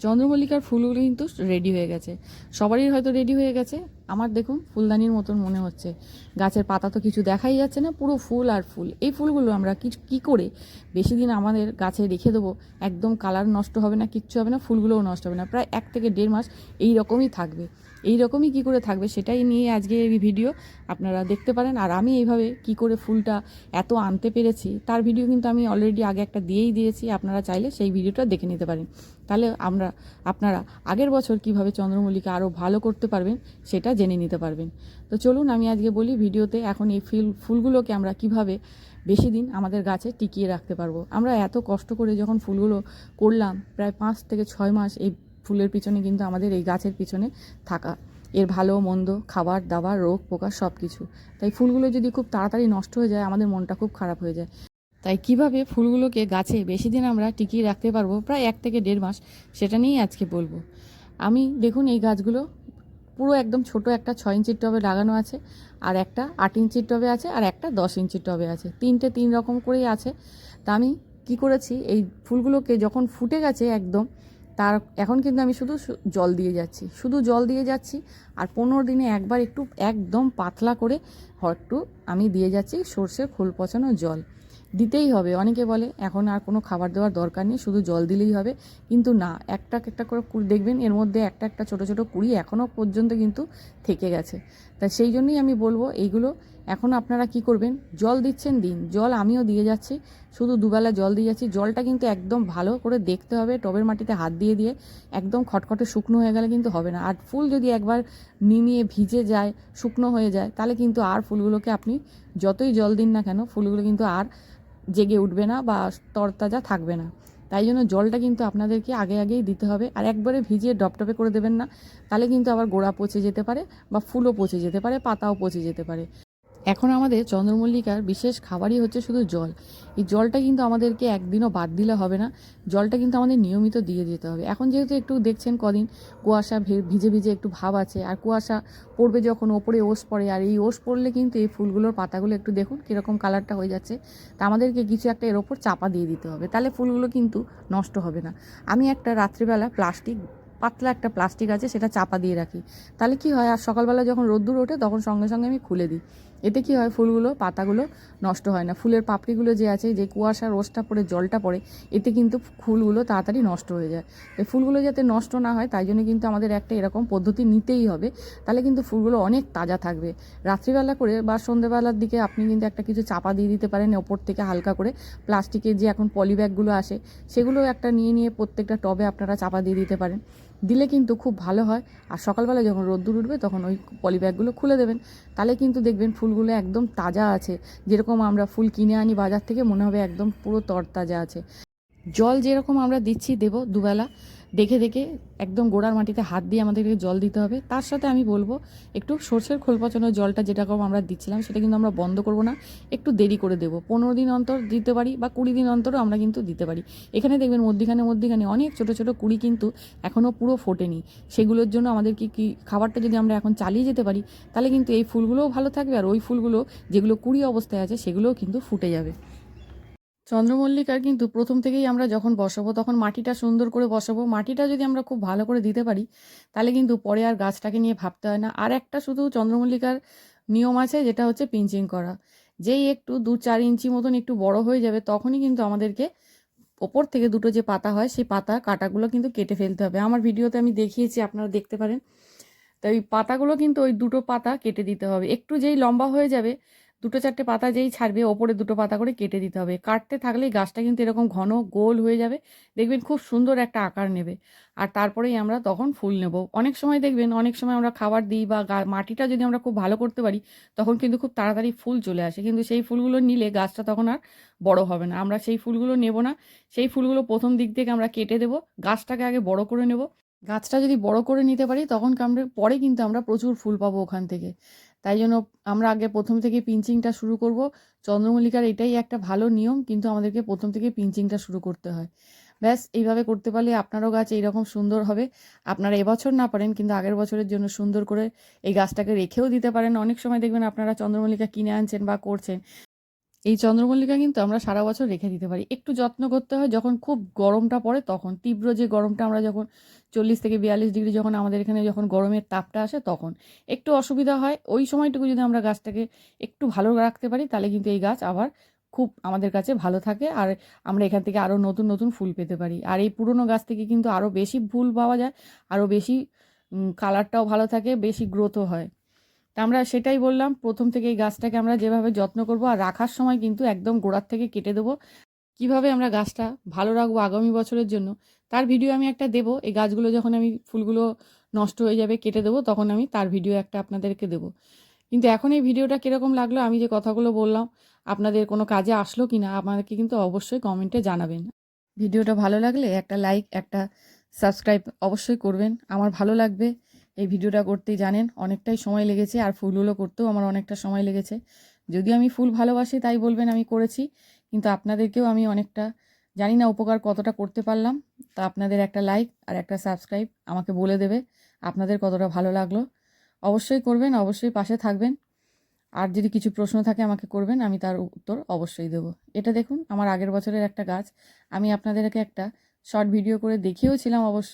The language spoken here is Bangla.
চন্দ্রমল্লিকার ফুলগুলো কিন্তু রেডি হয়ে গেছে। সবারই হয়তো রেডি হয়ে গেছে। আমার দেখুন ফুলদানির মতন মনে হচ্ছে। গাছের পাতা তো কিছু দেখাই যাচ্ছে না, পুরো ফুল আর ফুল। এই ফুলগুলো আমরা কি, কী করে বেশি দিন আমাদের গাছে রেখে দেবো? একদম কালার নষ্ট হবে না, কিচ্ছু হবে না, ফুলগুলোও নষ্ট হবে না। প্রায় এক থেকে দেড় মাস এই রকমই থাকবে। এই রকমই কী করে থাকবে সেটাই নিয়ে আজকে এই ভিডিও আপনারা দেখতে পারেন। আর আমি এইভাবে কি করে ফুলটা এত আনতে পেরেছি, তার ভিডিও কিন্তু আমি অলরেডি আগে একটা দিয়েই দিয়েছি। আপনারা চাইলে সেই ভিডিওটা দেখে নিতে পারেন। তাহলে আমরা, আপনারা আগের বছর কীভাবে চন্দ্রমল্লিকা আরও ভালো করতে পারবেন, সেটা জেনে নিতে পারবেন। তো চলুন আমি আজকে বলি ভিডিওতে এখন এই ফুল, ফুলগুলোকে আমরা কীভাবে বেশি দিন আমাদের গাছে টিকিয়ে রাখতে পারব। আমরা এত কষ্ট করে যখন ফুলগুলো করলাম, প্রায় পাঁচ থেকে ছয় মাস এই ফুলের পিছনে কিন্তু আমাদের এই গাছের পিছনে থাকা। এর ভালো, মন্দ, খাবার দাবার, রোগ, পোকা সব কিছু তাই ফুলগুলো যদি খুব তাড়াতাড়ি নষ্ট হয়ে যায়, আমাদের মনটা খুব খারাপ হয়ে যায়। তাই কীভাবে ফুলগুলোকে গাছে বেশি দিন আমরা টিকিয়ে রাখতে পারব, প্রায় এক থেকে দেড় মাস, সেটা নিয়েই আজকে বলব। আমি দেখুন এই গাছগুলো পুরো একদম ছোট একটা ছয় ইঞ্চির টবে লাগানো আছে, আর একটা আট ইঞ্চির টবে আছে, আর একটা দশ ইঞ্চির টবে আছে। তিনটে তিন রকম করেই আছে। তা আমি কি করেছি, এই ফুলগুলোকে যখন ফুটে গেছে একদম, তার এখন কিন্তু আমি শুধু জল দিয়ে যাচ্ছি। শুধু জল দিয়ে যাচ্ছি, আর পনেরো দিনে একবার একটু একদম পাতলা করে একটু আমি দিয়ে যাচ্ছি সর্ষের খোল পচানো জল। দিতেই হবে। অনেকে বলে, এখন আর কোনো খাবার দেওয়ার দরকার নেই, শুধু জল দিলেই হবে। কিন্তু না, একটা একটা করে কুড়ি, দেখবেন এর মধ্যে একটা একটা ছোট ছোট কুড়ি এখনও পর্যন্ত কিন্তু থেকে গেছে। তা সেই জন্যই আমি বলব, এইগুলো এখন আপনারা কি করবেন? জল দিচ্ছেন দিন, জল আমিও দিয়ে যাচ্ছি, শুধু দুবেলা জল দিয়ে যাচ্ছি। জলটা কিন্তু একদম ভালো করে দেখতে হবে, টবের মাটিতে হাত দিয়ে দিয়ে একদম খটখটে শুকনো হয়ে গেলে কিন্তু হবে না। আর ফুল যদি একবার নিমিয়ে ভিজে যায়, শুকনো হয়ে যায়, তাহলে কিন্তু আর ফুলগুলোকে আপনি যতই জল দিন না কেন, ফুলগুলো কিন্তু আর জেগে উঠবে না বা তরতাজা থাকবে না। তাই জন্য জলটা কিন্তু আপনাদেরকে আগে আগেই দিতে হবে। আর একবারে ভিজিয়ে ডপটপে করে দেবেন না। তাহলে কিন্তু আবার গোড়া পচে যেতে পারে বা ফুলও পচে যেতে পারে, পাতাও পচে যেতে পারে। এখন আমাদের চন্দ্রমল্লিকার বিশেষ খাবারই হচ্ছে শুধু জল। এই জলটা কিন্তু আমাদেরকে একদিনও বাদ দিলে হবে না। জলটা কিন্তু আমাদের নিয়মিত দিয়ে যেতে হবে। এখন যেহেতু একটু দেখছেন কদিন, কুয়াশা ভিজে ভিজে একটু ভাব আছে, আর কুয়াশা পড়বে যখন ওপরে ওস পড়ে, আর এই ওস পড়লে কিন্তু এই ফুলগুলোর পাতাগুলো একটু দেখুন কীরকম কালারটা হয়ে যাচ্ছে। তা আমাদেরকে কিছু একটা এর ওপর চাপা দিয়ে দিতে হবে। তাহলে ফুলগুলো কিন্তু নষ্ট হবে না। আমি একটা রাত্রিবেলা প্লাস্টিক, পাতলা একটা প্লাস্টিক আছে, সেটা চাপা দিয়ে রাখি। তাহলে কি হয়, আর সকালবেলা যখন রোদ্দুর ওঠে, তখন সঙ্গে সঙ্গে আমি খুলে দিই। এতে কি হয়? ফুলগুলো, পাতাগুলো নষ্ট হয় না। ফুলের পাপড়িগুলো যে আছে, যে কুয়াশা, রোজটা পড়ে, জলটা পড়ে, এতে কিন্তু ফুলগুলো তাড়াতাড়ি নষ্ট হয়ে যায়। এই ফুলগুলো যাতে নষ্ট না হয়, তাই জন্য কিন্তু আমাদের একটা এরকম পদ্ধতি নিতেই হবে। তাহলে কিন্তু ফুলগুলো অনেক তাজা থাকবে। রাত্রিবেলা করে বা সন্ধ্যেবেলার দিকে আপনি কিন্তু একটা কিছু চাপা দিয়ে দিতে পারেন, ওপর থেকে হালকা করে। প্লাস্টিকের যে এখন পলিব্যাগগুলো আসে, সেগুলো একটা নিয়ে নিয়ে প্রত্যেকটা টবে আপনারা চাপা দিয়ে দিতে পারেন। দিলে কিন্তু খুব ভালো হয়। আর সকালবেলা যখন রোদ্দুর উঠবে, তখন ওই পলিব্যাগগুলো খুলে দেবেন। তাহলে কিন্তু দেখবেন ফুলগুলো একদম তাজা আছে। যেরকম আমরা ফুল কিনে আনি বাজার থেকে, মনে হবে একদম পুরো তরতাজা আছে। জল যেরকম আমরা দিচ্ছি দেব দুবেলা দেখে দেখে একদম গোড়ার মাটিতে হাত দিয়ে আমাদেরকে জল দিতে হবে। তার সাথে আমি বলব, একটু সর্ষের খোল পচানোর জলটা যেরকম আমরা দিচ্ছিলাম, সেটা কিন্তু আমরা বন্ধ করব না। একটু দেরি করে দেবো। পনেরো দিন অন্তর দিতে পারি বা কুড়ি দিন অন্তরও আমরা কিন্তু দিতে পারি। এখানে দেখবেন মধ্যিখানে মধ্যিখানে অনেক ছোট ছোট কুড়ি কিন্তু এখনও পুরো ফোটেনি। সেগুলোর জন্য আমাদের কি কি খাবারটা যদি আমরা এখন চালিয়ে যেতে পারি, তাহলে কিন্তু এই ফুলগুলোও ভালো থাকবে। আর ওই ফুলগুলো যেগুলো কুড়ি অবস্থায় আছে, সেগুলোও কিন্তু ফুটে যাবে। চন্দ্রমল্লিকার কিন্তু প্রথম থেকেই আমরা যখন বসাবো, তখন মাটিটা সুন্দর করে বসাবো। মাটিটা যদি আমরা খুব ভালো করে দিতে পারি, তাহলে কিন্তু পরে আর গাছটাকে নিয়ে ভাবতে হয় না। আর একটা শুধু চন্দ্রমল্লিকার নিয়ম আছে, যেটা হচ্ছে পিঞ্চিং করা। যেই একটু দু চার ইঞ্চি মতন একটু বড় হয়ে যাবে, তখনই কিন্তু আমাদেরকে ওপর থেকে দুটো যে পাতা হয়, সেই পাতা কাটাগুলো কিন্তু কেটে ফেলতে হবে। আমার ভিডিওতে আমি দেখিয়েছি, আপনারা দেখতে পারেন। তো ওই পাতাগুলো কিন্তু ওই দুটো পাতা কেটে দিতে হবে। একটু যেই লম্বা হয়ে যাবে দুটো চারটে পাতা যেই ছাড়বে, ওপরে দুটো পাতা করে কেটে দিতে হবে। কাটতে থাকলেই গাছটা কিন্তু এরকম ঘন গোল হয়ে যাবে, দেখবেন খুব সুন্দর একটা আকার নেবে। আর তারপরেই আমরা তখন ফুল নেব। অনেক সময় দেখবেন, অনেক সময় আমরা খাবার দিই বা মাটিটা যদি আমরা খুব ভালো করতে পারি, তখন কিন্তু খুব তাড়াতাড়ি ফুল চলে আসে। কিন্তু সেই ফুলগুলো নিলে গাছটা তখন আর বড় হবে না। আমরা সেই ফুলগুলো নেব না। সেই ফুলগুলো প্রথম দিক থেকে আমরা কেটে দেবো, গাছটাকে আগে বড় করে নেব। গাছটা যদি বড় করে নিতে পারি, তখন আমরা পরে কিন্তু আমরা প্রচুর ফুল পাবো ওখান থেকে। তাই জন্য আমরা আগে প্রথম থেকে পিঞ্চিংটা শুরু করব। চন্দ্রমল্লিকার এটাই একটা ভালো নিয়ম, কিন্তু আমাদেরকে প্রথম থেকে পিঞ্চিংটা শুরু করতে হয়। ব্যাস, এইভাবে করতে পারলে আপনারও গাছ এইরকম সুন্দর হবে। আপনারা এবছর না পারেন, কিন্তু আগের বছরের জন্য সুন্দর করে এই গাছটাকে রেখেও দিতে পারেন। অনেক সময় দেখবেন আপনারা চন্দ্রমল্লিকা কিনে আনছেন বা করছেন এই চন্দ্রমল্লিকা কিন্তু আমরা সারা বছর রেখে দিতে পারি। একটু যত্ন করতে হয়, যখন খুব গরমটা পড়ে তখন। তীব্র যে গরমটা আমরা যখন চল্লিশ থেকে বিয়াল্লিশ ডিগ্রি যখন আমাদের এখানে যখন গরমের তাপটা আসে তখন। একটু অসুবিধা হয়, ওই সময়টুকু যদি আমরা গাছটাকে একটু ভালো রাখতে পারি তাহলে কিন্তু এই গাছ আবার খুব আমাদের কাছে ভালো থাকে আর আমরা এখান থেকে আরও নতুন নতুন ফুল পেতে পারি। আর এই পুরনো গাছ থেকে কিন্তু আরও বেশি ফুল পাওয়া যায়, আরও বেশি কালারটাও ভালো থাকে, বেশি গ্রোথও হয়। তা আমরা সেটাই বললাম, প্রথম থেকে এই গাছটাকে আমরা যেভাবে যত্ন করব আর রাখার সময় কিন্তু একদম গোড়ার থেকে কেটে দেবো। কীভাবে আমরা গাছটা ভালো রাখব আগামী বছরের জন্য, তার ভিডিও আমি একটা দেবো। এই গাছগুলো যখন আমি ফুলগুলো নষ্ট হয়ে যাবে কেটে দেবো, তখন আমি তার ভিডিও একটা আপনাদেরকে দেবো। কিন্তু এখন এই ভিডিওটা কীরকম লাগল, আমি যে কথাগুলো বললাম, আপনাদের কোনো কাজে আসলো কি না আমাদেরকে কিন্তু অবশ্যই কমেন্টে জানাবেন। ভিডিওটা ভালো লাগলে একটা লাইক একটা সাবস্ক্রাইব অবশ্যই করবেন। আমার ভালো লাগবে। এই ভিডিওটা করতেই জানেন, অনেকটাই সময় লেগেছে আর ফুলগুলো করতেও আমার অনেকটা সময় লেগেছে। যদিও আমি ফুল ভালোবাসি, তাই বলবেন আমি করেছি, কিন্তু আপনাদেরকেও আমি অনেকটা, জানি না উপকার কতটা করতে পারলাম। তা আপনাদের একটা লাইক আর একটা সাবস্ক্রাইব আমাকে বলে দেবে, আপনাদের কতটা ভালো লাগল। অবশ্যই করবেন, অবশ্যই পাশে থাকবেন। আর যদি কিছু প্রশ্ন থাকে আমাকে করবেন, আমি তার উত্তর অবশ্যই দেবো। এটা দেখুন, আমার আগের বছরের একটা গাছ। আমি আপনাদেরকে একটা শর্ট ভিডিও করে দেখিয়েওছিলাম অবশ্য।